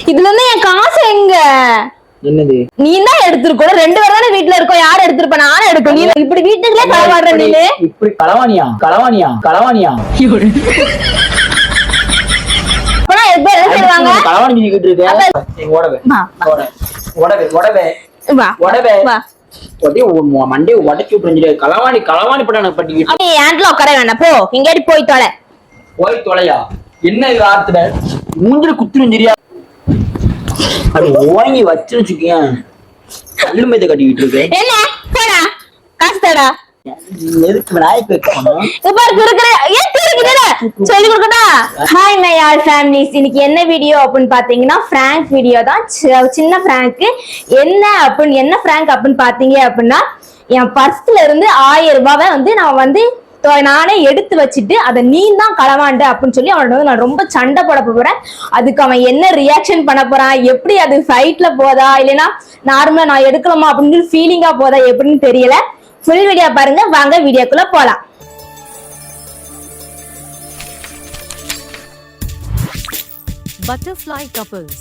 இதுல இருந்து என் காசு எங்க? என்னது? நீ தான் எடுத்திருக்கணும் ரெண்டு தானே வீட்டுல இருக்கோம். யாரும் எடுத்திருப்ப? நானும் எடுக்கும் நீ இப்படி வீட்டுக்குள்ளே களவாடுற நீனு? இப்படி களவாணியா? களவாணியா? களவாணியா? மண்டையை உடச்சு விட்டுருந்துரு. களவாணி களவாணி படம் என் ஆண்ட்ல உட்கார வேண்டாம் போ எங்கேயாடி போய் தொலை. போய் தொலையா? என்ன இது ஆத்துல? மூஞ்சில குத்துரும் சரியா அது ஓங்கி வச்சு வச்சுக்கேன் கல்லு மேத கட்டிக்கிட்டு இருக்கேன் என்ன? போடா. காசு தடா எதுக்கு நாய்க்கு வைக்கணும் இப்ப இருக்கிற ஏன் திருக்குதுல சொல்லி கொடுக்கட்டா? ஹாய் மை ஆல் ஃபேமிலிஸ் இன்னைக்கு என்ன வீடியோ அப்படின்னு பாத்தீங்கன்னா பிராங்க் வீடியோ தான். சின்ன பிராங்க் என்ன அப்படின்னு என்ன பிராங்க் அப்படின்னு பாத்தீங்க அப்படின்னா என் பர்ஸ்ல இருந்து ஆயிரம் ரூபாவை வந்து நான் வந்து நானே எடுத்து வச்சுட்டு அதை நீ தான் களவாண்டு அப்படின்னு சொல்லி அவனோட வந்து நான் ரொம்ப சண்டை போட போறேன். அதுக்கு அவன் என்ன ரியாக்ஷன் பண்ண போறான்? எப்படி அது ஃபைட்ல போதா? இல்லைன்னா நார்மலா நான் எடுக்கலாமா அப்படின்னு ஃபீலிங்கா போதா? எப்படின்னு தெரியல. ஃபுல் வீடியோ பாருங்க. வாங்க வீடியோக்குள்ள போலாம். Butterfly couples.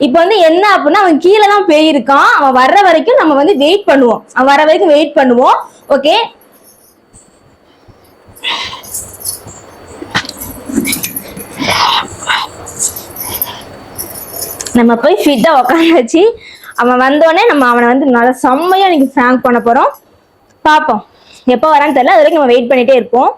இப்போ வந்து என்ன அப்படின்னா அவன் கீழே தான் போயிருக்கான். அவன் வர்ற வரைக்கும் நம்ம வந்து வெயிட் பண்ணுவோம். அவன் வர வரைக்கும் வெயிட் பண்ணுவோம். ஓகே நம்ம போய் ஃபிட்டா வச்சு அவன் வந்தோடனே நம்ம அவனை வந்து நல்லா செம்மையா இன்னைக்கு ஃப்ராங்க் பண்ண போறோம். பார்ப்போம் எப்போ வரான்னு தெரியல. அது வரைக்கும் நம்ம வெயிட் பண்ணிட்டே இருப்போம்.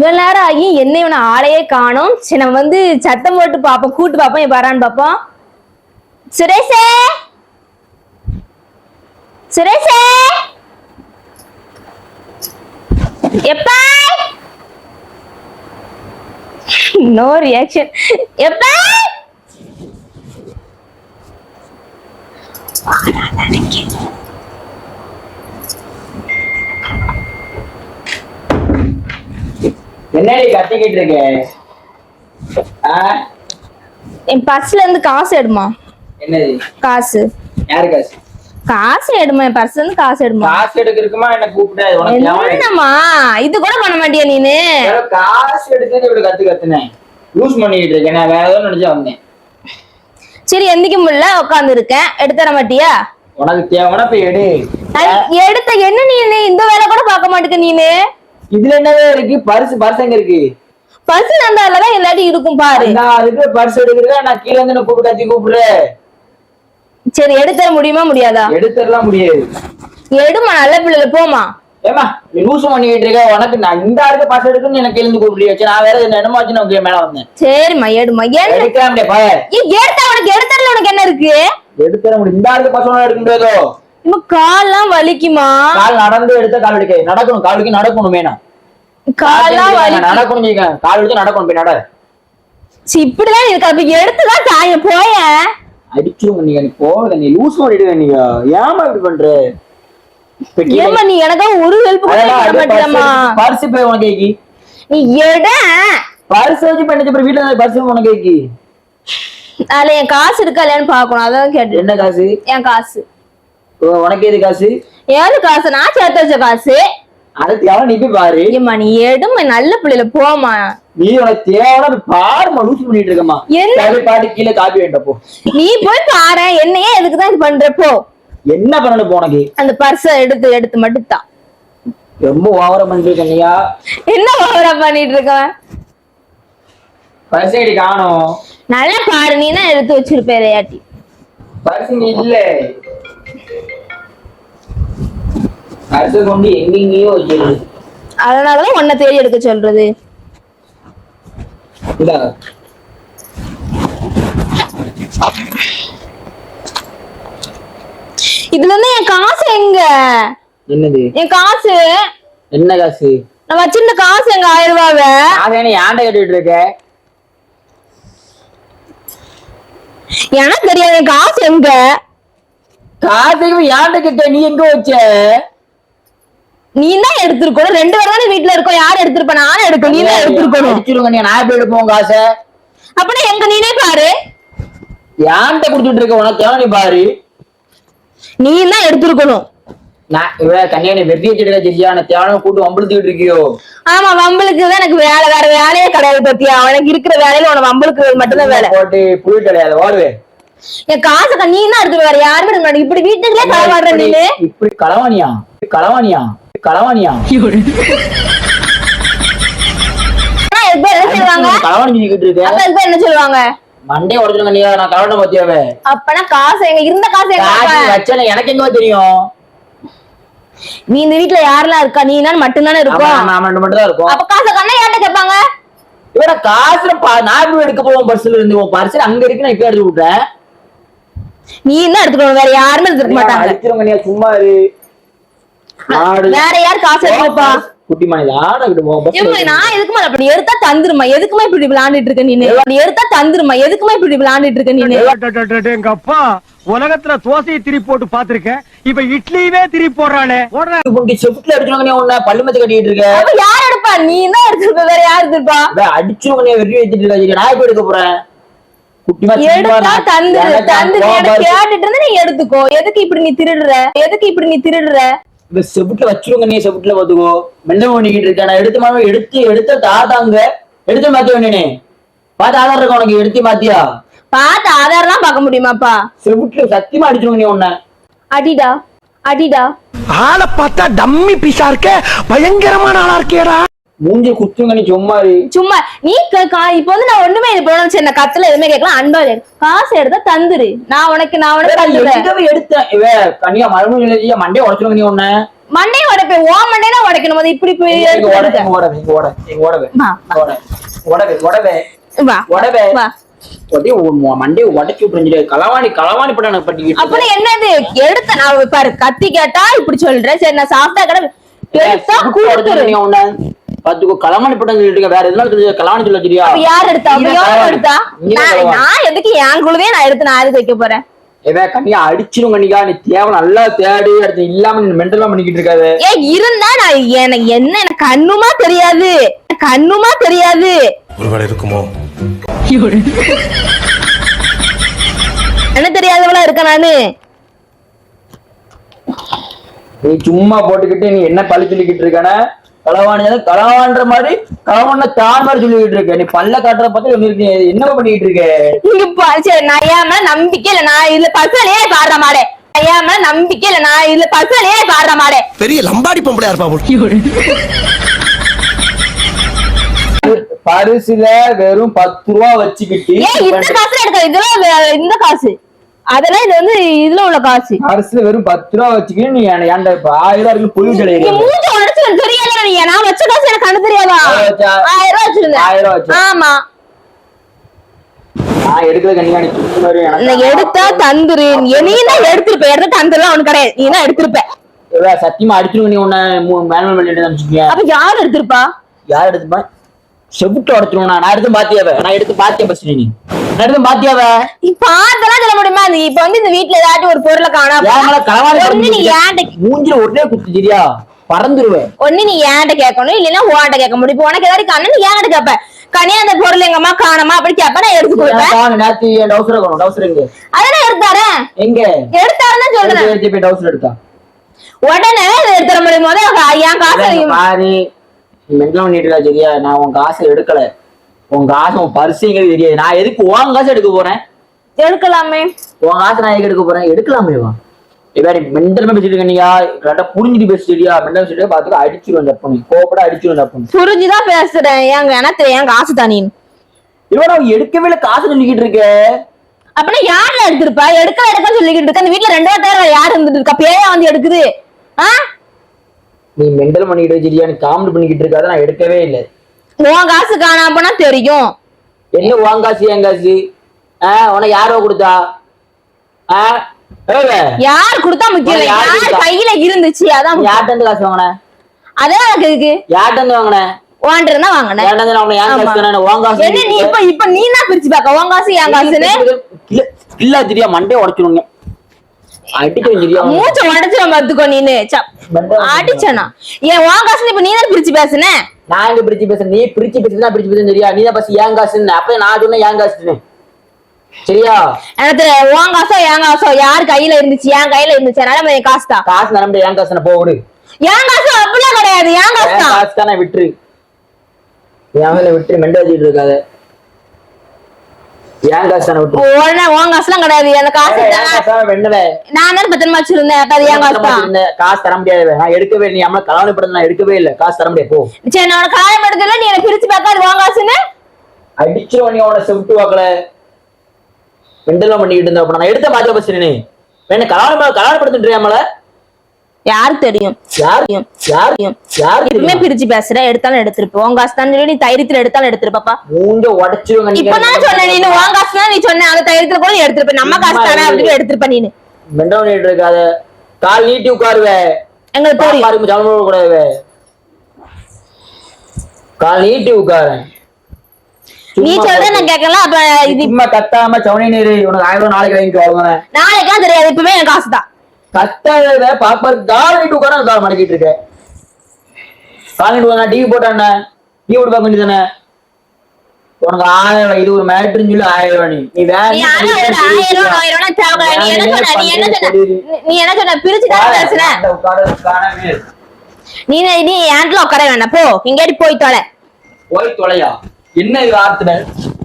இவ்வளவு நேரம் ஆகி என்ன இவனை ஆளையே காணும். சரி நம்ம வந்து சத்தம் போட்டு பார்ப்போம். கூட்டு பார்ப்போம். வரான்னு பார்ப்போம். சுரேஷே! சுரேஷே! எப்பா? நோ ரியாக்ஷன் எப்பா? என்னடி கத்திக்கிட்டு இருக்க? என் பர்ஸ்ல இருந்து காசு எடுமா? என்னது? காசு. யாரு காசு? காசு எடுமா என் பர்ஸ்ல இருந்து காசு எடுமா? காசு எடுக்கிறதுக்குமா என்ன எவன் என்னம்மா? இது கூட பண்ண மாட்டியா நீனு? காசு எடுக்கிறது இவ்வளவு கத்து கத்துனேன். யூஸ் பண்ணிக்கிட்டு இருக்கேன். நான் வேற ஏதோ நினைச்சா வந்தேன். சரி எந்திக்க முடியல உட்கார்ந்து இருக்கேன் எடுத்து தர மாட்டியா? உனக்கு தேவைன்னா போய் எடு. எடுத்த என்ன நீனு? இந்த வேலை கூட பார்க்க மாட்டேங்க நீனு. இதுல என்னவே இருக்கு? பர்ஸ் பர்ஸ் எங்க இருக்கு? பர்ஸ் நந்தாலதான் எல்லாரும் இருக்கும் பாரு. நான் இருக்கு பர்ஸ் எடுக்கிறத? நான் கீழ இருந்து கூப்பிட்டு கத்தி கூப்பிடுறேன் சரி எடுத்து தர முடியுமா முடியாதா? எடுத்துடலாம் முடியாது. எடுமா நல்ல பிள்ளைல போமா. ஏமா நீ லூசு பண்ணிக்கிட்டு இருக்க. உனக்கு நான் இந்த ஆளுக்கு பர்ஸ் எடுக்குன்னு எனக்கு எழுந்து கூப்பிடுறியா? சரி நான் வேற என்னமோ வச்சு நான் மேல வந்தேன். சரிம்மா எடுமா எடுக்கலாம் முடியாது எடுத்தா உனக்கு எடுத்ததுல உனக்கு என்ன இருக்கு? எடுத்துற முடியும். இந்த ஆளுக்கு பர்ஸ் ஒண்ணு எடுக்கின்றதோ இவ கால்லாம் வலிக்குமா? கால் நடந்து எடுத்த கால் எடுக்க நடக்கணும் கால் எடுக்க நடக்கணும் வேணும் கால்லாம் நடக்கணும் நீங்க கால் எடுத்து நடக்கணும் போய் நட. சி, இப்படிதான் இருக்கு? அப்ப எடுத்துதான் தாய போய. அடிச்சிருங்க நீங்க நீ போக நீ லூஸ் பண்ணிடுவ நீங்க ஏமா இப்படி பண்ற? ஏமா நீ எனக்கா ஒரு ஹெல்ப் பண்ண பர்ஸ் போய் உனக்கு நீ எட. பர்ஸ் வச்சு பண்ணிச்சு அப்புறம் வீட்டுல பர்ஸ் உனக்கு கேக்கி? அதுல என் காசு இருக்கா இல்லையான்னு பாக்கணும் அதான் கேட்டு என்ன காசு? என் காசு. உனக்கு எது காசு? ஏது காசு நான் சேர்த்து வச்ச காசு. அடுத்து எவன் நீ போய் பாரு. ஏம்மா நீ எடுமா நல்ல பிள்ளைல போமா நீ உனக்கு தேவையான பாருமா லூஸ் பண்ணிட்டு இருக்கமா என்ன? பாட்டு கீழே காப்பி வேண்டப்போ நீ போய் பாரு என்னையே எதுக்கு தான் இது பண்ற போ. என்ன பண்ணணும் இப்போ உனக்கு? அந்த பர்ஸ எடுத்து எடுத்து மட்டும் தான் ரொம்ப ஓவரம் பண்ணிருக்க நீயா? என்ன ஓவரா பண்ணிட்டு இருக்கவன் பர்ஸ் அடி காணும். நல்லா பாரு நீ தான் எடுத்து வச்சிருப்ப இதையாட்டி. பர்ஸ் இல்ல. பர்ஸ் கொண்டு எங்கெங்கேயோ வச்சிருக்கு அதனாலதான் உன்னை தேடி எடுக்க சொல்றது. இதுல இருந்து என் காசு எங்க? என்னது? என் காசு. என்ன காசு? நான் வச்சிருந்த காசு எங்க ஆயிரம் ரூபாவ? வேணும் ஏன்ட கட்டிட்டு இருக்க? எனக்கு தெரியாது என் காசு எங்க? காசுக்கு ஏன்ட கிட்ட நீ எங்க வச்ச? நீ தான் எடுத்திருக்கணும். ரெண்டு பேரும் தானே வீட்டுல இருக்கோம். யார் எடுத்திருப்ப? நானும் எடுக்கணும். நீ தான் எடுத்திருக்கணும். அடிச்சிருங்க நீ நான் எப்படி எடுப்போம் உன் காசை அப்படின்னா எங்க நீனே பாரு. ஏன்ட்ட கொடுத்துட்டு இருக்க? உனக்கு நீ பாரு? நீ தான் எடுத்திருக்கணும். நான் இவ கன்னியாணி வெட்டி வச்சிருக்க சரியா நான் கூட்டு வம்பிழுத்துக்கிட்டு இருக்கியோ? ஆமா வம்பளுக்கு தான் எனக்கு வேலை. வேற வேலையே கிடையாது பத்தியா? இருக்கிற வேலையில உனக்கு வம்பளுக்கு மட்டும்தான் வேலை. போட்டு புழு கிடையாது. ஓடுவேன் என் காசை நீ தான் எடுத்துட்டு வேற யாருமே இப்படி வீட்டுக்குள்ளே களவாடுற நீனு? இப்படி களவாணியா? களவாணியா? களவாணியா? என்ன களவாணி என்ன சொல்லுவாங்க? மண்டே உடச்சுருங்க நீ நான் களவாண்ட பத்தியாவே அப்பனா காசு எங்க இருந்த காசு எங்க எனக்கு எங்க தெரியும். நீ இந்த வீட்டுல யாரெல்லாம் இருக்கா? நீ தான் மட்டும்தானே ஆமா இருக்கும். ஆமா, ரெண்டு மட்டும் தான் இருக்கும். அப்ப காசை கண்ணா யார்கிட்ட கேட்பாங்க? இவட காசுல நான் எடுக்க போவோம் பஸ்ல இருந்து உன் பர்சல் அங்க இருக்கு நான் இப்ப எடுத்து விட்டேன் நீ தான் எடுத்துக்கணும்? வேற யாருமே எடுத்துக்க மாட்டாங்க. சும்மா இரு. வேற யார் காசு எடுத்துப்பா குட்டி மணி ஆடக்கிட்டு போவோம் பஸ்ல ஏம்மா, நான் எதுக்குமா அப்படி? எடுத்தா தந்துருமா எதுக்குமா இப்படி விளையாண்டுட்டு இருக்க நீனு? அப்படி எடுத்தா தந்துருமா எதுக்குமா இப்படி விளையாண்டுட்டு இருக்க டடடடட, எங்க அப்பா உலகத்துல தோசையை திருப்பி போட்டு பாத்திருக்கேன் இப்ப இட்லியவே திருப்பி போடுறானே. போடுற உனக்கு செப்ட்ல நீ உன்ன பல்லு மத்தி கட்டிட்டு இருக்க. அப்ப யார் எடுப்பா? நீ தான் எடுத்துருப்ப. வேற யார் அடிச்சிருங்க நீ வெட்டி வச்சிட்டு இருக்க நான் இப்ப எடுக்க போறேன்? குட்டிமா சும்மா எடுத்தா எனக்கு வருது. கேட்டுட்டு இருந்தா நீ எடுத்துக்கோ. எதுக்கு இப்படி நீ திருடுற? எதுக்கு இப்படி நீ திருடுற? இந்த செப்புட்ல வச்சிருங்க நீ செப்புட்ல பாத்துக்கோ. மெல்ல பண்ணிக்கிட்டு இருக்க நான் எடுத்து மாதிரி எடுத்து எடுத்த தாத்தாங்க எடுத்து மாத்தி வேணே பார்த்து ஆதார் இருக்க உனக்கு? எடுத்து மாத்தியா? பார்த்து ஆதாரம் பார்க்க முடியுமாப்பா? செப்புட்ல சத்தியமா அடிச்சிருங்க நீ உன்ன. அடிடா அடிடா. ஆளை பார்த்தா டம்மி பீஸா இருக்க. பயங்கரமான ஆளா இருக்கேடா. மூஞ்சி குத்துங்க நீ சும்மா. சும்மா நீ இப்ப வந்து நான் ஒண்ணுமே இது பண்ணணும் சரி நான் கத்துல எதுவுமே கேட்கலாம் அன்பா. காசு எடுத்தா தந்துரு. நான் உனக்கு நான் உனக்கு தந்துடுறேன் எடுத்தேன் இவ கனியா மறுபடியும் இல்லையா? மண்டே உடச்சிருங்க நீ உன்ன. மண்டையை உடைப்பேன். ஓ மண்டையை உடைக்கணும். போது இப்படி போய் இங்க எடுத்து ஓட எடுக்க. இங்க ஓடவே இங்க ஓட இங்க ஓடவே வா, வா. ஓட ஓடவே ஓடவே வா உடவே. வா. அப்படியே உன் மண்டையை உடச்சு விட்டுருந்துரு களவாணி களவாணி படம் எனக்கு அப்புறம் என்னது? எடுத்த நான் பாரு கத்தி கேட்டா இப்படி சொல்றேன். சரி நான் சாப்பிட்டா கடை எடுத்தா உன்ன. பாத்துக்கோ களவாணி படம் சொல்லிட்டு வேற எதுனா சொல்லி களவாணி சொல்ல தெரியா யார் எடுத்தா. எடுத்தா? நான் எதுக்கு என் குழுவே நான் எடுத்து நான் எதுக்கு வைக்க போறேன்? ஏவே கண்ணியா அடிச்சிரும் கண்ணிக்கா நீ தேவை நல்லா தேடி அடுத்து இல்லாம நீ மென்டலா பண்ணிக்கிட்டு இருக்காது. ஏன் இருந்தா நான் எனக்கு என்ன எனக்கு கண்ணுமா தெரியாது. கண்ணுமா தெரியாது. ஒருவேளை இருக்குமோ? என்ன தெரியாதவளா இருக்க நானு? நீ சும்மா போட்டுக்கிட்டு நீ என்ன பழி சொல்லிக்கிட்டு இருக்கான? களவாணி களவான்ற மாதிரி களவான தான் மாதிரி சொல்லிக்கிட்டு இருக்க. நீ பல்ல காட்டுற பார்த்து என்ன பண்ணிக்கிட்டு இருக்க? இங்க சரி நான் ஏன் நம்பிக்கை இல்ல? நான் இதுல பசலையே பாடுற மாடே. ஏன் நம்பிக்கை இல்ல? நான் இதுல பசலையே பாடுற மாடே. பெரிய லம்பாடி பொம்பளையா இருப்பா போல்? பரிசுல வெறும் பத்து ரூபா வச்சுக்கிட்டு இந்த காசு எடுக்க இதெல்லாம் இந்த காசு. அதெல்லாம் இது வந்து இதுல உள்ள காசு. பரிசுல வெறும் பத்து ரூபா வச்சுக்கிட்டு நீ என்ன- ஏன்டா இப்ப ஆயிரம் ரூபா இருக்கு பொருள் நீ கிடையாது மூஞ்ச உடச்சு எனக்கு தெரியாத? நீ நான் வச்ச? காசு எனக்கு கண்ணு தெரியாதா? ஆயிரம் ரூபாய் வச்சிருந்தேன் ஆமா. எடுத்தா தந்துரு. நீ தான் எடுத்திருப்ப. எடுத்து தந்துலாம் உனக்கு கிடையாது. நீ தான் எடுத்திருப்ப. இவ சத்தியமா அடிச்சிருங்க நீ உன்ன மேனுவல் பண்ணிட்டு நினைச்சுக்கிய அப்ப யார் எடுத்திருப்பா? யார் எடுத்துப்பா செவிட்டு நான். எடுத்து பாத்தியாவ நான் எடுத்து பாத்தியா பஸ் நீ? நான் எடுத்து பாத்தியாவ பார்த்தெல்லாம் சொல்ல முடியுமா? இப்ப வந்து இந்த வீட்டுல ஏதாச்சும் ஒரு பொருளை காணா மூஞ்சில ஒரே குத்து சரியா பறந்துருவேன். ஒண்ணு நீ ஏன்ட்ட கேட்கணும்? இல்லைன்னா உன்கிட்ட கேட்க முடியும். இப்ப உனக்கு ஏதாவது காணா நீ ஏன்ட்ட கேப்ப கனியா அந்த பொருள் எங்க அம்மா காணமா? அப்படி கேப்ப நான் எடுத்து கொடுப்பேன் நேத்து டவுசர் இருக்கணும் டவுசர் எங்க? அதெல்லாம் எடுத்தாரேன் எங்க? எடுத்தாருன்னு சொல்றேன். டவுசர் எடுத்தா? உடனே எடுத்துற முடியும் போது என் காசு பாரு. மென்டல் பண்ணிட்டு இருக்கா சரியா? நான் உன் காசை எடுக்கல. உன் காசு உன் பரிசுங்கிறது தெரியாது. நான் எதுக்கு உன் காசு எடுக்க போறேன்? எடுக்கலாமே. உன் காசை நான் எதுக்கு எடுக்க போறேன்? எடுக்கலாமே வா இவன் மென்டல் பேசிட்டு இருக்க நீயா கரெக்டா புரிஞ்சுட்டு பேசிட்டியா? மென்டல் பேசிட்டு பாத்துக்க தப்பு நீ கோப்பட அடிச்சிருவேன் தப்பு நீ புரிஞ்சுதான் பேசுறேன். ஏங்க எனக்கு தெரியும் என் காசு தானே? இவன் அவன் எடுக்கவே இல்லை. காசு சொல்லிக்கிட்டு இருக்க. அப்படின்னா யாருல எடுத்திருப்பா? எடுக்க எடுக்க சொல்லிக்கிட்டு இருக்க? அந்த வீட்டுல ரெண்டு பேர் யார் இருந்துட்டு இருக்கா? பேயா வந்து எடுக்குது. ஆ? நீ மென்டல் பண்ணிக்கிட்டு சரியா நீ காமெடி பண்ணிக்கிட்டு இருக்காத. நான் எடுக்கவே இல்லை. உன் காசு காணாம போனா தெரியும். என்ன உன் காசு என் காசு? ஆ உனக்கு யாரோ கொடுத்தா? ஆ? ஏவே, யார் கொடுத்தா முக்கியம் யார்? கையில இருந்துச்சு அதான். யார்கிட்ட இருந்து காசு வாங்கின? அதான் எனக்கு இருக்கு. யார்கிட்ட இருந்து வாங்கின? வாங்கினேன். யார்கிட்ட இருந்து வாங்கின? என் காசு ஆமா. தானே, உன் காசு என்ன நீ இப்ப இப்ப நீ தான் பிரிச்சு பாக்க உன் காசு என் காசுன்னு இல்ல தெரியா மண்டே உடைச்சிருங்க மூச்சை உடச்சு பாத்துக்கோ நீனு. அடிச்சனா? ஏன் உன் காசுல இப்ப நீ தான் பிரிச்சு பேசுன? நான் எங்க பிரிச்சு பேசுறேன் நீ பிரிச்சு பேசுறா பிரிச்சு பேசுறேன் சரியா நீ தான் பஸ் ஏன் காசுன்னு அப்ப நான் சொன்னேன் ஏன் காசுன்னு சரியா? எனக்கு உன் காசோ என் காசோ? யார் கையில இருந்துச்சு? என் கையில இருந்துச்சு. அதனால என் காசு தான். காசு முடியாது ஏன் காசுன்னு போ விடு என் காசு அப்படிலாம் கிடையாது. என் காசு என் தான். காசு தானே விட்டுரு. என் மேல விட்டுரு மெண்ட வச்சுட்டு இருக்காத காசு தானே உடனே உன் காசுலாம் கிடையாது. அந்த காசு. காசு நான் தானே பத்திரமா வச்சிருந்தேன். அப்ப அது என் காசு தான். காசு தர முடியாது. நான் எடுக்கவே நீ அம்மா கல்யாணம் நான் எடுக்கவே இல்லை. காசு தர முடியாது. போ. சரி நான் நீ எனக்கு பிரிச்சு பார்த்தா அது உன் காசுன்னு? அடிச்சிருவ நீ அவனை செவிட்டு வாக்கல. மெண்டலாம் பண்ணிக்கிட்டு இருந்த அப்ப நான் எடுத்த மாதிரி பஸ் நீ என்ன கல்யாணம் படுத்துட்டு யாரு தெரியும்? யார்? யார்? யார் எப்பவுமே பிரிச்சு பேசுற எடுத்தாலும் எடுத்திருப்ப. உன் காசு தான் சொல்லி நீ தைரியத்துல எடுத்தாலும் எடுத்திருப்பாப்பா. மூஞ்ச உடச்சிருவங்க இப்ப நான் சொன்னேன் நீ உன் காசு தான் நீ சொன்ன அந்த தைரியத்துல கூட நீ எடுத்திருப்ப. நம்ம காசு தானே அப்படின்னு எடுத்திருப்ப நீனு. மெண்டல் பண்ணிட்டு இருக்காத. கால் நீட்டி உட்காருவே. எங்களுக்கு பாருங்க கூடாது கால் நீட்டி உட்காரு நீ சொல்ற நான் கேட்கல அப்ப இது சும்மா கத்தாம சவுனி நீரு உனக்கு ஆயிரம் ரூபாய் நாளைக்கு வாங்கிட்டு வாங்க. நாளைக்கெல்லாம் தெரியாது இப்பவே என் காசு தான் கத்தாத பாப்பாரு கால் நீட்டு உட்கார கால் மடக்கிட்டு இருக்க. கால் நீட்டு உட்காந்து டிவி போட்டானே டிவி பார்க்க வேண்டியதானே உனக்கு ஆயிரம் ரூபாய் இது ஒரு மேட்ருன்னு சொல்லி ஆயிரம் ரூபாய் நீ. நீ வேற நீ என்ன சொன்ன? பிரிச்சு தான் பேசுற உட்கார உட்கார நீ நீ ஏன்ட்ல உட்கார வேண்டாம் போ எங்கேயாடி போய் தொலை. போய் தொலையா? என்ன இது வார்த்தை?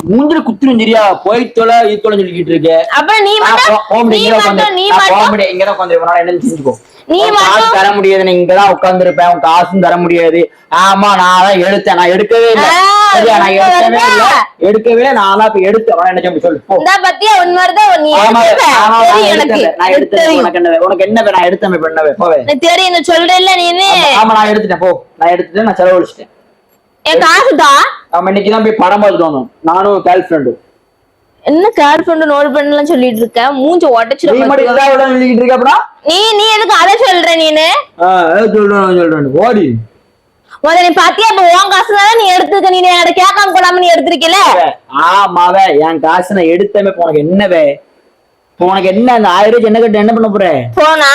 மூஞ்சில குத்துரும் சரியா? போய் தொலை இது தொலை சொல்லிக்கிட்டு இருக்கே. அப்ப நீ மட்டும் நீ மட்டும் நீ மட்டும் நீ மட்டும் தர முடியாது. நீ இங்கதான் உட்கார்ந்து உன் காசும் தர முடியாது. ஆமா நான் தான் எடுத்தேன். நான் எடுக்கவே இல்லை. சரியா? நான் எடுக்கவே? இல்லை. எடுக்கவே இல்லை. நான் தான் இப்ப எடுத்தேன். என்ன சொல்லி சொல்லு பத்தியா உன் மாதிரிதான் நீ நான் எடுத்தேன். உனக்கு என்ன உனக்கு என்ன நான் எடுத்தேன் இப்ப என்ன வே- போவே. தெரியும் நீ சொல்றேல்ல நீனு ஆமா நான் எடுத்துட்டேன். போ. நான் எடுத்துட்டேன். நான் செலவழிச்சிட்டேன். என் காசு தான் அவன் இன்னைக்கு தான் போய் படம் பார்த்துட்டு வந்தோம். நானும் கேர்ள் ஃப்ரெண்டு என்ன கேர் பண்ணு நோட் பண்ணலாம் சொல்லிட்டு இருக்க? மூஞ்ச நீ உடச்சிடும் மட்டும் இதான் விட சொல்லிக்கிட்டு இருக்க அப்புறம்? நீ நீ எதுக்கு அதை சொல்ற நீனு? சொல்றேன் சொல்றேன். ஓடி. முத நீ பாத்தியா? இப்ப உன் காசு தானே நீ எடுத்துக்க. நீ கேட்காம கொள்ளாம நீ எடுத்திருக்கல? ஆமாவே என் காசு நான் எடுத்தமே உனக்கு என்னவே? இப்ப உனக்கு என்ன அந்த ஆயிரம் என்ன கட்டு என்ன பண்ண போற? போனா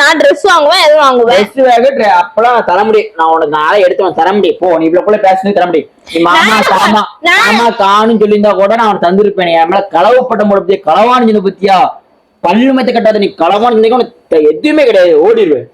நான் ட்ரெஸ் வாங்குவேன் எதுவும் வாங்குவேன்? ட்ரெஸ் வேக அப்பெல்லாம் நான் தர முடியும். நான் உனக்கு நாளை எடுத்து உனக்கு தர முடியும். போ நீ இவ்வளவு பேசுனது தர முடியும். நீ மாமா நான் நான் மாமா காணும் சொல்லியிருந்தா கூட நான் அவன் தந்திருப்பேன். என் மேல முறை பத்தியா? களவான்னு சொன்ன பத்தியா? பல்லு மெத்த கட்டாத நீ சொன்னீங்க உனக்கு எதுவுமே கிடையாது. ஓடிடுவேன்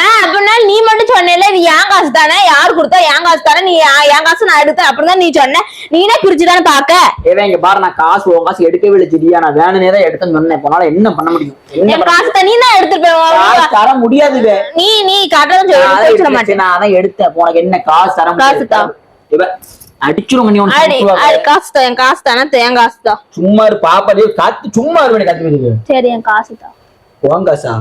ஆஹ் அப்படின்னா நீ மட்டும் சொன்னேல இது என் காசு தானே? யார் கொடுத்தா என் காசு தானே? நீ என் என் காசு நான் எடுத்தேன். அப்படிதான் நீ சொன்ன. நீனே பிரிச்சு தானே பாக்க ஏவே இங்க பாரு நான் காசு உன் காசு எடுக்கவே இல்லை சரியா நான் வேணுனே தான் எடுத்தேன்னு சொன்னேன். போனால என்ன பண்ண முடியும்? என் காசு தான் நீ தான் போய் தர முடியாதுவே நீ நீ கட்டணும் நான் சொல்லி. மாட்டேன். நான் அதான் எடுத்தேன். உனக்கு என்ன காசு தர காசு முடியாது. தான். இவ. அடிச்சிருங்க நீ உனக்கு காசு தான் என் காசு தானே என் காசு தான் சும்மா இரு பாப்பா டேய், காத்து சும்மா இருவேன் கத்து சரி என் காசு தான் உன் காசா?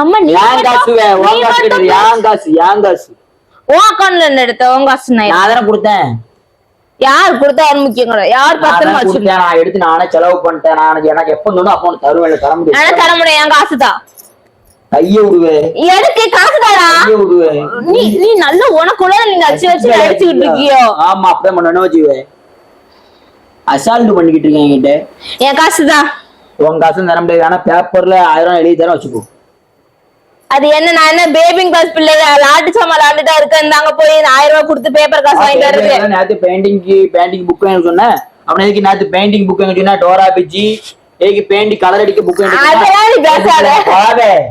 அம்மா நீ ஏன் காசு உன் நீ காசு கிடையாது ஏன் காசு ஏன் காசு? உன் அக்கௌண்ட்ல இருந்து எடுத்த உன் காசு நான் நான் தானே கொடுத்தேன். யார் கொடுத்தா அது முக்கியம் கிடையாது. யார் பத்திரமா தானே வச்சு கொடுத்தேன். நான் எடுத்து நானே செலவு பண்ணிட்டேன். நான் எனக்கு- எப்ப தோணும் அப்போ தருவேன் தர முடியும் தர முடியும் என் காசு தான் கைய விடுவேன் எதுக்கு காசு விடுவேன் நீ நீ நல்ல உனக்குள்ள நீ வச்சு வச்சு அடிச்சுக்கிட்டு இருக்கியோ? ஆமா அப்படியே பண்ண வச்சுக்குவேன் அசால்ட் பண்ணிக்கிட்டு இருக்கேன் என்கிட்ட. என் காசு தான் உன் காசும் தர முடியாது. ஆனா பேப்பர்ல ஆயிரம் எழுதி தரேன் வச்சுக்கோ. அது என்ன நான் என்ன பேபிங் காசு பிள்ளைங்க லாட்டு சாமா விளாண்டுட்டா இருக்கு. இந்தாங்க போய் ஆயிரம் ரூபாய் கொடுத்து பேப்பர் காசு வாங்கிட்டு வருது நேத்து பெயிண்டிங்க்கு பெயிண்டிங் புக் சொன்னேன். அவன் எதுக்கு நேத்து பெயிண்டிங் புக் சொன்னா? டோரா பிஜி எதுக்கு பெயிண்டிங் கலர் அடிக்க புக் அதெல்லாம் நீ பேசாத.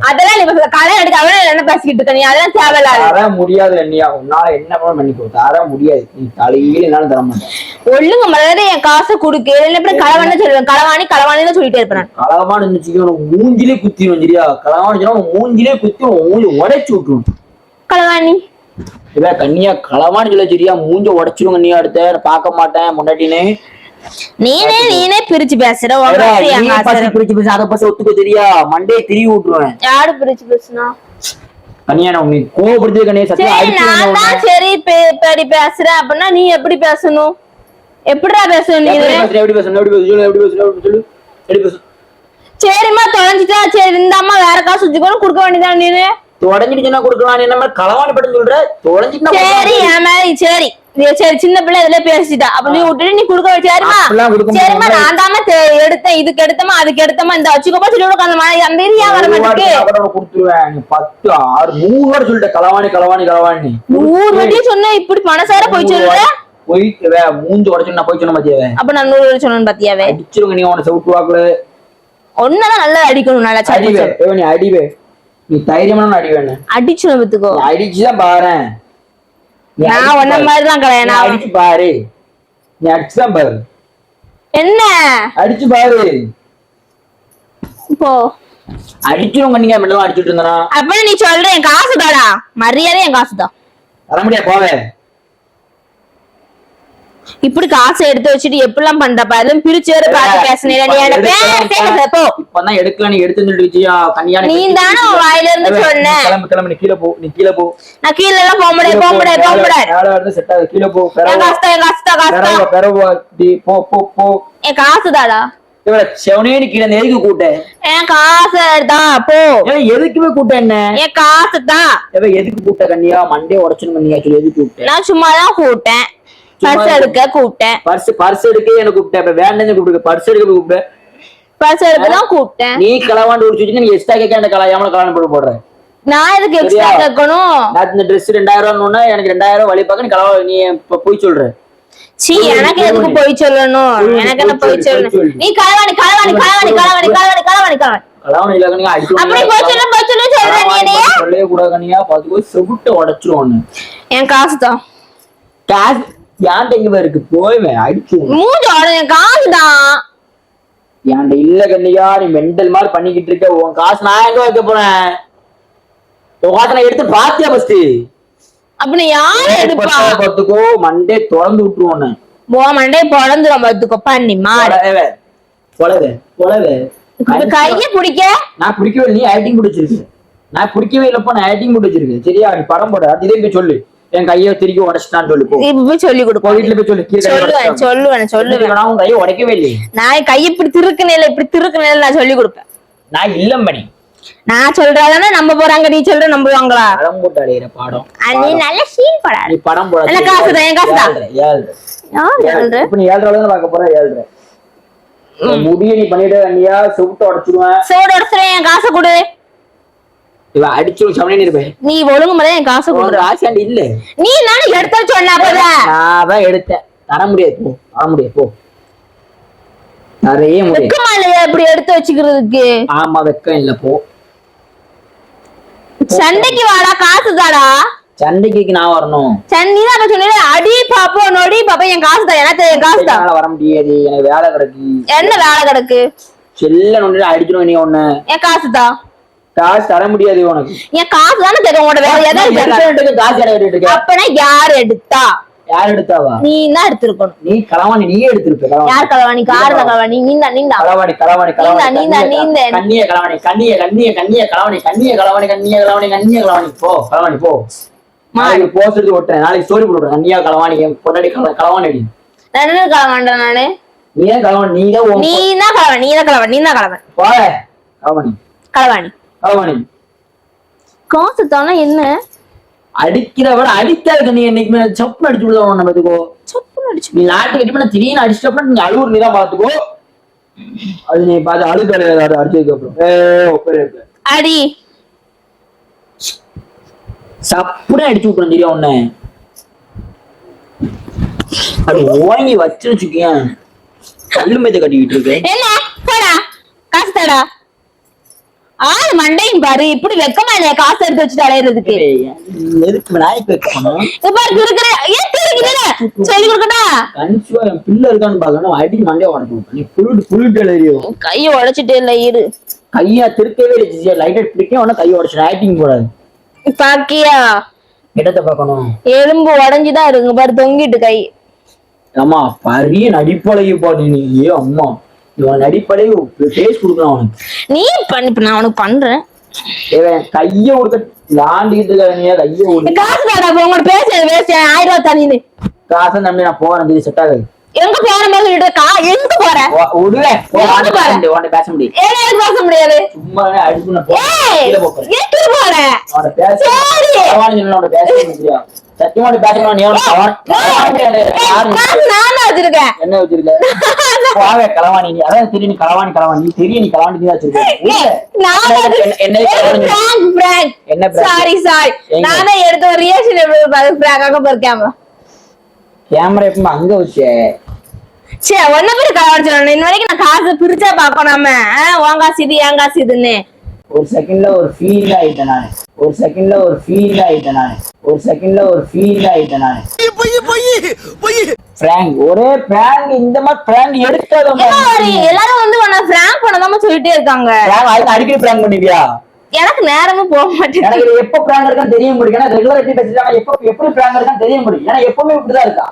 அதெல்லாம் நீ பேச கடை எடுக்க அவனே என்ன பேசிக்கிட்டு இருக்க? நீ அதெல்லாம் தேவையில்லாத. தர முடியாது அண்ணியா. உன்னால என்ன பண்ண பண்ணிக்கோ தர முடியாது. நீ தலையில என்னாலும் தர மாட்டேன் ஒழுங்கு மரியாதை என் காசை கொடுக்கு. இல்லை எப்படி களவாணி சொல்லுவேன். களவாணி தான் சொல்லிட்டே இருப்பேன் நான். களவான்னு இருந்துச்சு உனக்கு மூஞ்சிலே குத்திடும் சரியா? களவான்னு சொன்னா மூஞ்சிலே குத்தி மூஞ்சி உடைச்சு விட்டுரும். களவாணி. இல்ல கண்ணியா களவான்னு சொல்ல சரியா? மூஞ்ச உடைச்சிரும் கண்ணியா அடுத்த நான் பார்க்க மாட்டேன் முன்னாடினே நீனே நீனே பிரிச்சு பேசுற பிரிச்சு பிரிச்சு அதை பச ஒத்துக்க தெரியா? மண்டே திரிவி விட்டுருவேன். யாரு பிரிச்சு பேசுனா? நான் உன்னை கோவப்படுத்தி கண்ணியா சத்தியம் சரி நான் அடிச்சு தான் சரி பே- படி பேசுறேன். அப்படின்னா நீ எப்படி பேசணும்? எப்படிடா பேசணும் நீ? எப்படி பேசணும்? எப்படி பேசணும்? எப்படி பேசணும்? எப்படி பேசணும் எப்படி பேசணும்? சரிம்மா தொலைஞ்சிட்டா சரி இந்த அம்மா வேற காசு வச்சுக்கணும் கொடுக்க வேண்டியதான் நீனு? தொடஞ்சிட்டு சொன்னா கொடுக்கலாம் நீ என்ன மாதிரி களவாணி படம் சொல்ற தொடஞ்சிட்டு சரி சரி. சரி சின்ன பிள்ளை இதுல பேசிட்டா. அப்ப நீ விட்டுட்டு நீ குடுக்க வச்சு சரிமா அப்படிலாம் கொடுக்க சரிம்மா. நான் தாம எடுத்தேன் இதுக்கு எடுத்தமா அதுக்கு எடுத்தமா இந்த வச்சுக்கோப்பா சொல்லி கொடுக்க அந்த மாதிரி அந்த ஏன் வர மாட்டேங்குது? கொடுத்துருவேன். நீ பத்து ஆறு நூறு வாரம் சொல்லிட்ட. களவாணி களவாணி களவாணி நூறு வாட்டியும் சொன்ன இப்படி மனசார போய் போயிட்டு வே மூஞ்சி உடச்சு போய் சொன்ன பாத்தியாவே? அப்ப நான் நூறு வாட்டி சொன்னேன் பாத்தியாவே? அடிச்சிருங்க நீ உன செவுட்டு வாக்குல. ஒன்னதான் நல்லா அடிக்கணும் நல்லா அடிவே. நீ அடிவே. நீ தைரியமான அடி வேணும் அடிச்சு அடிச்சுதான் பாரேன் நீ நான் அடிச்சு கிடையாது. நீ நான் அடிச்சு பாரு. நீ அடிச்சுதான் பாரு. என்ன? அடிச்சு பாரு. போ. அடிச்சிருங்க நீங்க மெல்லாம் அடிச்சிட்டு இருந்தா அப்ப நீ சொல்ற என் காசு தாடா மரியாதை என் காசு தான் வர முடியாது போவே. இப்படி காசை எடுத்து வச்சுட்டு எப்படிலாம் பண்றப்ப? அதுவும் பிரிச்சு வேற பார்த்து பேசுனீங்க நீ என்ன பேச போ. இப்பதான் எடுக்கலாம் நீ எடுத்து சொல்லிடுச்சியா கன்னியாணி நீ தானே வாயில இருந்து சொன்ன. கிளம்பு கிளம்பு நீ கீழே போ நீ கீழே போ. நான் கீழ எல்லாம் போக முடியாது போக முடியாது போக முடியாது. செட் ஆகுது கீழே போ காசு தான் காசு பெறவா டி போ போ போ. என் காசு தாடா? செவனேன்னு கீழே எதுக்கு கூட்ட என் காசு தான் போ. எதுக்குமே கூட்ட என்ன? என் காசு தான் ஏன் எதுக்கு கூட்ட கண்ணியா மண்டே உடச்சுன்னு கண்ணியா சொல்லி எதுக்கு கூப்பிட்ட? நான் சும்மா தான் கூப்பிட்டேன். பர்ஸ் எடுக்க கூப்பிட்டேன் பர்ஸ் பர்ஸ் எடுக்க எனக்கு கூப்பிட்ட இப்ப வேண்டாம் கூப்பிட்டு பர்ஸ் எடுக்க கூப்பிட்ட பர்ஸ் எடுக்க தான் கூப்பிட்டேன் நீ களவாண்டு ஒரு சுத்தி நீ எக்ஸ்ட்ரா கேட்க அந்த கலாயாமல கல்யாணம் போட்டு போடுற நான் எதுக்கு எக்ஸ்ட்ரா சரியா? கேட்கணும் நான் இந்த ட்ரெஸ் ரெண்டாயிரம் ரூபான்னு எனக்கு ரெண்டாயிரம் ரூபாய் வழி பார்க்க நீ கலவா நீ போய் சொல்ற சீ எனக்கு எதுக்கு போய் சொல்லணும் சொல்லு, எனக்கு என்ன போய் சொல்லு, சொல்லணும் சொல்லு. நீ களவாணி களவாணி களவாணி களவாணி களவாணி களவாணி களவாணி கலவாணி இல்ல கண்ணியா அடிச்சு அப்படி போய் சொல்ல போய் சொல்ல சொல்ற நீ என்னைய சொல்லவே கூடாது கண்ணியா பாத்துக்கோ செவிட்ட உடச்சிருவோன்னு என் காசு தான் காசு ஏன்ட்ட எங்க இருக்கு. போய்வேன் அடிச்சு. மூஞ்சி என் காசு தான். ஏன்ட்ட இல்ல கண்ணியா நீ மெண்டல் மாதிரி பண்ணிக்கிட்டு இருக்க. உன் காசு நான் எங்க வைக்க போறேன்? உன் காசை நான் எடுத்து பாத்தியா ஃபர்ஸ்ட் அப்ப நீ யாரு எடுப்பா? பார்த்துக்கோ. மண்டே திறந்து விட்டுருவோன்னு போ மண்டே பொழந்துரும் பாத்துக்கோ பண்ணி மாடு. பொலவே பொலவே கைய பிடிக்க? நான் பிடிக்கவே நீ ஆக்டிங் பிடிச்சிருக்கு. நான் பிடிக்கவே இல்லப்பா நான் ஆக்டிங் பிடிச்சிருக்கு சரியா? நீ படம் போட அது இதே சொல்லு. என் கையை திருக்கி உடச்சிட்டான்னு சொல்லு இப்ப சொல்லி கொடுப்போம் வீட்டுல போய் சொல்லு சொல்லுவேன். சொல்லுவேன் சொல்லுவேன். நான் உன் கையை உடைக்கவே இல்லையே. நான் கை இப்படி திருக்குனேல இப்படி திருக்குனேல நான் சொல்லி கொடுப்பேன். நான் இல்லம் பண்ணி நான் சொல்றதானே நம்ப போறாங்க நீ சொல்ற நம்புவாங்களா படம் போட்டு அடையிற பாடம். நீ நல்ல சீன் படாது நீ படம் போட இல்ல, காசு தான், என் காசு தான். ஏழ்ரை, இப்ப நீ ஏழ்ரை தான் பார்க்க போற ஏழ்ரை. முடிய நீ பண்ணிட்டு நீயா சுவிட்டு உடச்சிருவேன். சோடு எடுத்துறேன் என் காசை கொடு. அடிச்சு இருப்பேன் நீ ஒழுங்கு முறையா என் காசை கொடு. ஆசையாண்டி இல்ல. நீ நானே எடுத்த சொன்ன நான் தான் எடுத்தேன். தர முடியாது போ. தர முடியாது போ. தரையே முடியாது. வெக்கமா இல்லையா இப்படி எடுத்து வச்சுக்கிறதுக்கு? ஆமா வெக்கம் இல்ல போ. சண்டைக்கு வாடா காசு தாடா. சண்டைக்கு நான் வரணும். சண்டை தான் சொன்னீங்க அடி பாப்போம் நொடி பாப்போம் என் காசு தான் எனக்கு என் காசு தான். வர முடியாது எனக்கு வேலை கிடக்கு. என்ன வேலை கிடக்கு? செல்ல ஒண்ணு அடிக்கணும் நீ ஒண்ணு. என் காசு தான். காசு தர முடியாது உனக்கு. என் காசு தானே கேட்க உங்களோட வேற ஏதாவது காசு இடம் இருக்க? அப்பனா யார் எடுத்தா? யார் எடுத்தாவா? நீ தான் எடுத்திருக்கணும். நீ களவாணி நீயே எடுத்திருப்ப களவாணி. யார் கலவாணி காரண கலவாணி நீந்தா நீந்தா. களவாணி களவாணி களவாணி நீந்தா, நீந்தா, நீந்தா. கண்ணிய களவாணி கண்ணிய கண்ணிய கண்ணிய களவாணி கண்ணிய களவாணி கண்ணிய களவாணி கண்ணிய களவாணி. போ களவாணி போ. நாளைக்கு போஸ்ட் எடுத்து விட்டேன் நாளைக்கு ஸ்டோரி போட்டு கண்ணியா களவாணி என் பொண்டாடி கள- களவாணி. அடி நான் என்ன கலவாண்டேன் நானு? நீ தான் களவாணி நீ தான் நீ தான் கலவாணி நீ தான் கலவாணி நீ தான் கலவாணி களவாணி. கலவாணி களவாணி காசு தானே என்ன? அடிக்கிற விட அடித்தாது நீ என்னைக்குமே சப்புன்னு அடிச்சு விடுதா உன்னை பாத்துக்கோ சொப்பு அடிச்சு நீ நாட்டு கட்டி பண்ண திடீர்னு அடிச்சிட்டப்ப நீ அழுவுற நீ தான் பாத்துக்கோ அது நீ பார்த்து அழுது அடிச்சதுக்கு அப்புறம். ஏ அடி. சப்புன்னு அடிச்சு விட்டுறேன் தெரியும் உன்னை? அது ஓங்கி வச்சு வச்சுக்கேன் கல்லு மேத்த கட்டிக்கிட்டு இருக்கு என்ன? போடா. காசு தாடா. ஆள் மண்டையும் பாரு. இப்படி வெக்கமா இல்லையா? காசு எடுத்து வச்சுட்டு அலையிறதுக்கு. எதுக்கு நாய்க்கு வைக்கணும்? இப்ப இருக்கிற ஏன் திருக்கிறீங்க சொல்லி கொடுக்கட்டா? கன்சிவா என் பிள்ளை இருக்கான்னு பாக்கணும் அடி மண்டையை உடச்சு நீ புழுட்டு புழுட்டு எழுதியோ. கையை உடைச்சிட்டே இல்ல இரு. கையா திருக்கவே இல்லை லைட்டா பிடிக்க உடனே கையை உடச்சு ஆக்டிங் போடாது. பாக்கியா? இடத்தை பார்க்கணும். எலும்பு உடைஞ்சுதான் இருக்கு பாரு தொங்கிட்டு கை. அம்மா பரிய நடிப்பழகி பாட்டு நீ அம்மா. இவன் நடிப்பழகி பேஸ் கொடுக்கலாம் அவனுக்கு. நீ பண்ணி இப்ப நான் உனக்கு பண்றேன். இவன் கைய ஒரு லாண்டிக்கிட்டு இருக்க கைய காசு வேடா உங்களோட பேசுறது வேஸ்ட் ஆயிரம் ரூபாய் தனின்னு காசை நம்பி நான் போறேன் செட் ஆகாது. எங்க போற மாதிரி சொல்லிட்டு இருக்கா? எங்க போற? விடுவே எங்க போற? உன்னை பேச முடியும் ஏன் எனக்கு பேச முடியாது? சும்மா அடிச்சு ஏய் கீழே போறேன் ஏன் கீழே போற? அவனை பேச சரி. பேச சத்தியமா பேசணும் நீ அவனை? நான் வச்சிருக்கேன் என்ன வச்சிருக்க? நீ அதான் தெரியும் நீ களவாணி களவாணி. நீ தெரியும் நீ களவாணி நீ வச்சிருக்க. என்ன- என்ன-? சாரி சாரி எங்க? நானே எடுத்த ரியாக்ஷன் எப்படி பாரு பிராங்காக பாரு கேமரா கேமரா எப்பவுமே அங்க வச்சே. சே ஒன்ன பேர் இன்ன வரைக்கும் நான் காசு பிரிச்சா பாக்கோம் நம்ம உன் காசு இது என் காசு இதுன்னு. ஒரு செகண்ட்ல ஒரு ஃபீல் ஆயிட்டேன் நானு. ஒரு செகண்ட்ல ஒரு ஃபீல் ஆயிட்டேன் நானு. ஒரு செகண்ட்ல ஒரு ஃபீல் ஆயிட்டேன் நானு. பொய் பொய் பொய் பிராங்க் ஒரே பிராங்க் இந்த மாதிரி பிராங்க் எடுக்காத ஏன்னா ஒரு எல்லாரும் வந்து உன்னை பிராங்க் பண்ணதாம சொல்லிட்டே இருக்காங்க. பிராங்க் அதுக்கு அடிக்கடி பிராங்க் பண்ணுவியா எனக்கு நேரமும் போக மாட்டேங்குது. எனக்கு எப்ப பிராங்க் இருக்கான்னு தெரிய முடியும். ஏன்னா ரெகுலர் எப்படி பேசிட்டு எப்ப எப்படி பிராங்க் இருக்கான்னு தெரிய முடியும். ஏன்னா எப்பவுமே இப்படிதான் இருக்கா?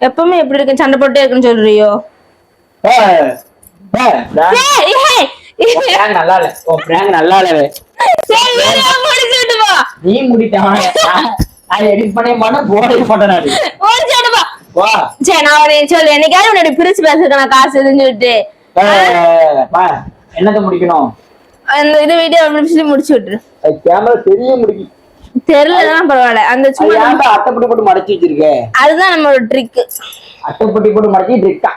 எப்பவுமே எப்படி இருக்கு? சண்டை போட்டே இருக்குன்னு சொல்றியோ? நல்லா இல்ல. prank நல்லா இல்ல நீ முடிட்டான் நான் எடிட் பண்ணே மாட்டேன் போடவே மாட்டேன் நான். சரி உன்னை சொல்லு என்னைக்காவது உன்னை பிரிச்சு பேசுறேன் நான் காசு இதுன்னு சொல்லிட்டு என்னத்த முடிக்கணும்? அந்த இது வீடியோ சொல்லி முடிச்சு விட்டுரு. கேமரா தெரிய முடிக்கும் தெரியலதான் பரவாயில்ல. அந்த சும்மா அட்டைப்பட்டி போட்டு மடச்சி வச்சிருக்க? அதுதான் நம்மளோட ட்ரிக் அட்டைப்பட்டி போட்டு மடச்சி இருக்கா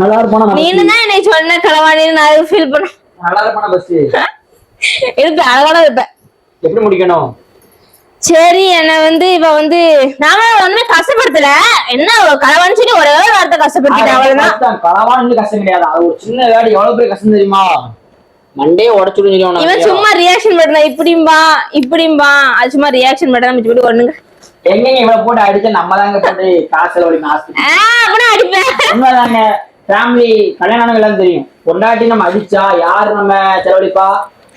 நல்லா இருப்பானா நீனு தான் என்னை சொன்ன களவாணின்னு நான் ஃபீல் பண்ண நல்லா இருப்பானா பஸ் இருப்பேன் அழகான இருப்பேன். எப்படி முடிக்கணும்? சரி என்ன வந்து இவ வந்து நாம ஒண்ணுமே கஷ்டப்படுத்தல. என்ன களவாணி சொல்லி ஒரே ஒரு வார்த்தை கஷ்டப்படுத்திட்டேன் அவ்வளவுதான். களவானு கஷ்டம் கிடையாது. அது ஒரு சின்ன வேலை எவ்வளவு பெரிய கஷ்டம் தெரியுமா? மண்டே உடச்சுடும் இவன். சும்மா ரியாக்ஷன் பண்ணா இப்படிம்பா இப்படிம்பா. அது சும்மா ரியாக்ஷன் பண்ணா மிச்சப்படி ஒண்ணுங்க. எங்கெங்க இவ்வளவு போட்டு அடிச்சா? நம்ம தாங்க போட்டு காசு செலவழிக்கும் அப்படியே அடிப்பேன் உண்மைதாங்க. ஃபேமிலி கல்யாணம் எல்லாம் தெரியும். பொண்டாட்டி நம்ம அடிச்சா யாரு நம்ம செலவழிப்பா?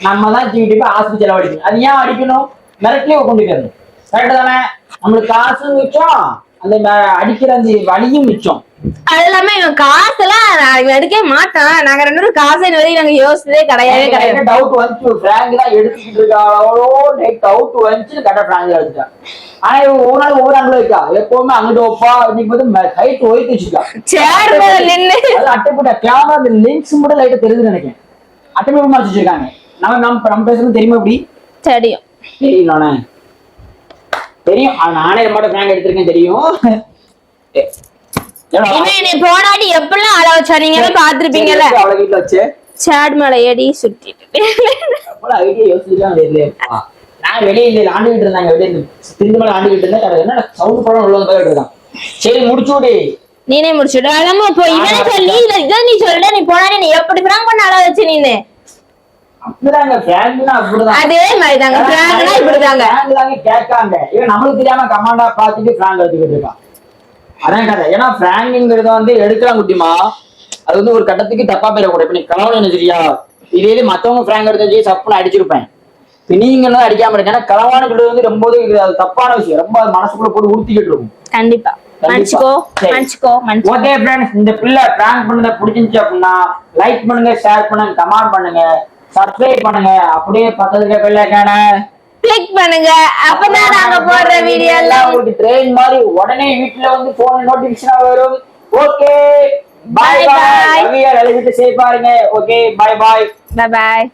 நம்ம தான் தூக்கிட்டு போய் ஹாஸ்பிட்டல் செலவழிக்கணும். அது ஏன் அடிக்கணும்? மிரட்டிலே கொண்டு போயிடணும் கரெக்ட் தானே? நம்மளுக்கு காசும் மிச்சம். அந்த அடிக்கிற அந்த வலியும் மிச்சம். அது இல்லாம இவன் காசெல்லாம் நான் இவன் எடுக்கவே மாட்டான். நாங்க ரெண்டு பேரும் காசை வரைக்கும் நாங்க யோசிச்சதே கிடையவே கிடையாது. டவுட் வந்துச்சு? பிராங்க் தான் எடுத்துக்கிட்டு இருக்காளோ? டவுட் வந்துச்சு கரெக்டா பிராங்க் வச்சுட்டான் ஆனா இவன் ஒவ்வொரு நாள் ஒவ்வொரு அங்கே வைக்கா. எப்பவுமே அங்கிட்டு வைப்பா இன்னைக்கு வந்து ஹைட் ஒயிட் வச்சுக்கா சேர் நின்னு. அது அட்டை போட்ட கேமரா அந்த லிங்க்ஸ் மட்டும் லைட்டா தெரியுதுன்னு நினைக்கிறேன். அட்டை போட்டு மாதிரி வச்சிருக்காங்க. நம்ம நம்ம நம்ம பேசுறது தெரியுமா எப்படி தெரியும். தெரியும் நானே தெரியும். ஆனா நானே மட்டும் பிராங்க் எடுத்திருக்கேன் தெரியும். போனாடி வச்சா? நீங்க எல்லாம் பாத்திருப்பீங்கல்ல அவளை வீட்டுல வச்சு? சேட் மேல ஏடி சுட்டிட்டு நான் வெளியே இல்லை ஆண்டுகிட்டு இருந்தாங்க. வெளியே இருந்து திரும்ப மேல ஆண்டுகிட்டு இருந்தேன் என்ன சவுண்ட் படம் உள்ள போயிட்டு இருக்கான் சரி முடிச்சு விடு நீனே முடிச்சுடு அதாம இப்போ இவனே சொல்லி இத நீ சொல்ற. நீ போனாடி நீ எப்படி பிராங்க் பண்ண அழ வச்சு நீனு அதே மாதிரி தாங்க பிராங்க்னா இப்படிதாங்க. பிராங்க் தாங்க கேட்காங்க. இவன் நம்மளுக்கு தெரியாம கமாண்டா பார்த்துட்டு பிராங்க் எடுத்துக்கிட்டு இருக்கான். அதான் கதை. ஏன்னா பிராங்க்ங்கிறத வந்து எடுக்கலாம் குட்டிமா. அது வந்து ஒரு கட்டத்துக்கு தப்பா போயிடக்கூடாது. இப்ப நீ கலவரம் நினைச்சிரியா இதே இது மத்தவங்க பிராங்க் எடுத்து சப்புன்னு அடிச்சிருப்பேன். நீங்க அடிக்காம இருக்கு ஏன்னா கலவானுங்கிறது வந்து ரொம்ப தப்பான விஷயம். ரொம்ப மனசுக்குள்ள போட்டு உறுத்திக்கிட்டு இருக்கும். கண்டிப்பா. ஓகே ஃப்ரெண்ட்ஸ் இந்த பிள்ளை பிராங்க் பண்ணத பிடிச்சிருந்துச்சு அப்படின்னா லைக் பண்ணுங்க ஷேர் பண்ணுங்க கமெண்ட் பண்ணுங்க. சப்ஸ்கிரைப் பண்ணுங்க. அப்படியே பக்கத்துல பெல்லைக்கான கிளிக் பண்ணுங்க. அப்பதான் நாங்க போடுற வீடியோ எல்லாம் உங்களுக்கு ட்ரெயின் மாதிரி உடனே வீட்டுல வந்து போன் நோட்டிபிகேஷன் வரும். Okay bye bye. ரவியா சேஃபா இருங்க ஓகே பாய் பாய் பாய்